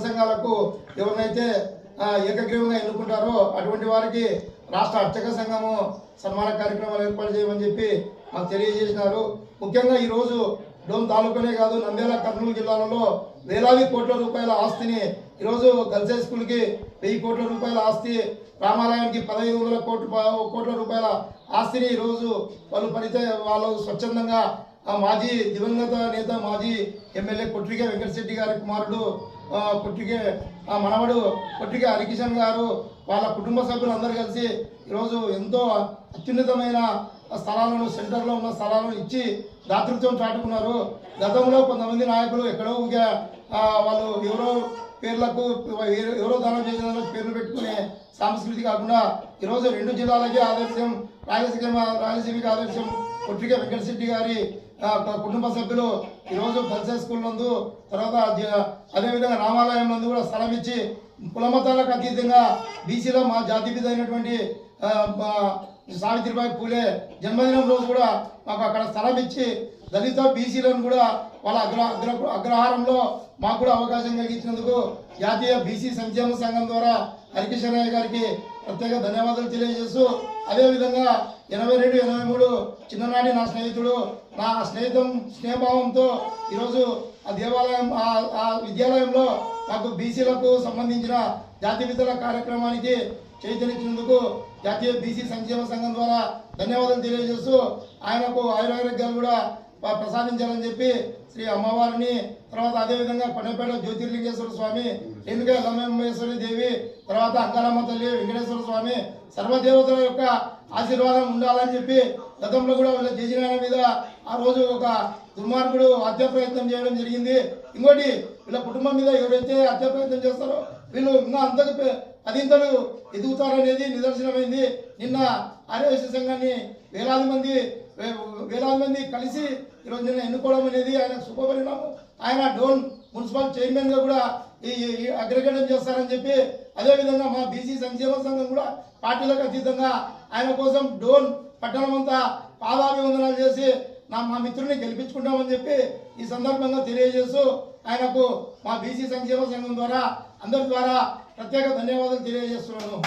సంఘాలకు ఎవరినైతే ఏకగ్రీవంగా ఎన్నుకుంటారో అటువంటి వారికి రాష్ట్ర అర్చక సంఘము సన్మాన కార్యక్రమాలు ఏర్పాటు చేయమని చెప్పి మాకు తెలియజేసినారు. ముఖ్యంగా ఈరోజు డోమ్ తాలూకునే కాదు నంద్యాల కర్నూలు జిల్లాలలో వేలాది కోట్ల రూపాయల ఆస్తిని ఈరోజు గర్ల్స్ హై స్కూల్కి వెయ్యి కోట్ల రూపాయల ఆస్తి రామాలయానికి పదహైదు వందల కోట్ల కోట్ల రూపాయల ఆస్తిని ఈరోజు వాళ్ళు పరిత వాళ్ళు స్వచ్ఛందంగా ఆ మాజీ దివంగత నేత మాజీ ఎమ్మెల్యే కొట్రిక వెంకటశెట్టి గారి కుమారుడు పుట్టికే ఆ మనవడు పుట్టికే హరికిషన్ గారు వాళ్ళ కుటుంబ సభ్యులందరూ కలిసి ఈరోజు ఎంతో అత్యున్నతమైన స్థలాలను సెంటర్లో ఉన్న స్థలాలను ఇచ్చి దాతృత్వం చాటుకున్నారు. గతంలో కొంతమంది నాయకులు ఎక్కడో వాళ్ళు ఎవరో పేర్లకు ఎవరో దానం చేసిన పేర్లు పెట్టుకునే సంస్కృతి కాకుండా ఈరోజు రెండు జిల్లాలకే ఆదర్శం రాయలసీమ రాయలసీమకి ఆదర్శం. కొట్రిక వెంకటశెట్టి గారి కుటుంబ సభ్యులు ఈరోజు గర్ల్స్ స్కూల్ నందు తర్వాత అదేవిధంగా రామాలయం నందు కూడా స్థలం ఇచ్చి కులమతాలకు అతీతంగా బీసీలో మా జాతి జాతిపిత అయినటువంటి సావిత్రిబాయి పూలే జన్మదినం రోజు కూడా మాకు అక్కడ స్థలం ఇచ్చి దళిత బీసీలను కూడా వాళ్ళ అగ్ర అగ్ర అగ్రహారంలో మాకు కూడా అవకాశం కలిగించినందుకు జాతీయ బీసీ సంక్షేమ సంఘం ద్వారా హరికిషనయ్య గారికి ప్రత్యేక ధన్యవాదాలు తెలియజేస్తూ అదేవిధంగా ఎనభై రెండు ఎనభై మూడు చిన్ననాటి నా స్నేహితుడు నా స్నేహితం స్నేహభావంతో ఈరోజు ఆ దేవాలయం ఆ- ఆ విద్యాలయంలో నాకు బీసీలకు సంబంధించిన జాతిపితల కార్యక్రమానికి చైతన్యించినందుకు జాతీయ బీసీ సంక్షేమ సంఘం ద్వారా ధన్యవాదాలు తెలియజేస్తూ ఆయనకు ఆయురారోగ్యాలు కూడా ప్రసాదించాలని చెప్పి శ్రీ అమ్మవారిని తర్వాత అదేవిధంగా కొండపేట జ్యోతిర్లింగేశ్వర స్వామి ఎందుకంటే లమ్మేశ్వరి దేవి తర్వాత అంగారమ్మ తల్లి వెంకటేశ్వర స్వామి సర్వదేవతల యొక్క ఆశీర్వాదం ఉండాలని చెప్పి గతంలో కూడా వీళ్ళ జయజనాయన మీద ఆ రోజు ఒక దుర్మార్గుడు హత్య ప్రయత్నం చేయడం జరిగింది. ఇంకోటి వీళ్ళ కుటుంబం మీద ఎవరైతే హత్య ప్రయత్నం చేస్తారో వీళ్ళు ఇంకా అంతకు పె- పదింతలు ఎదుగుతారనేది నిదర్శనమైంది. నిన్న ఆర్యవైశ్య సంఘాన్ని వేలాది మంది వేలాది మంది కలిసి ఈరోజు నిన్న ఎన్నుకోవడం అనేది ఆయన శుభపరిణామం. ఆయన డోన్ మున్సిపల్ చైర్మన్గా కూడా ఈ ఈ చేస్తారని చెప్పి అదేవిధంగా మా బీసీ సంక్షేమ సంఘం కూడా పార్టీలకు అతీతంగా ఆయన కోసం డోన్ పట్టణం అంతా పాదాభివందనాలు చేసి నా మా మిత్రుని గెలిపించుకుంటామని చెప్పి ఈ సందర్భంగా తెలియజేస్తూ ఆయనకు మా బీసీ సంక్షేమ సంఘం ద్వారా అందరి ద్వారా ప్రత్యేక ధన్యవాదాలు తెలియజేస్తున్నాను.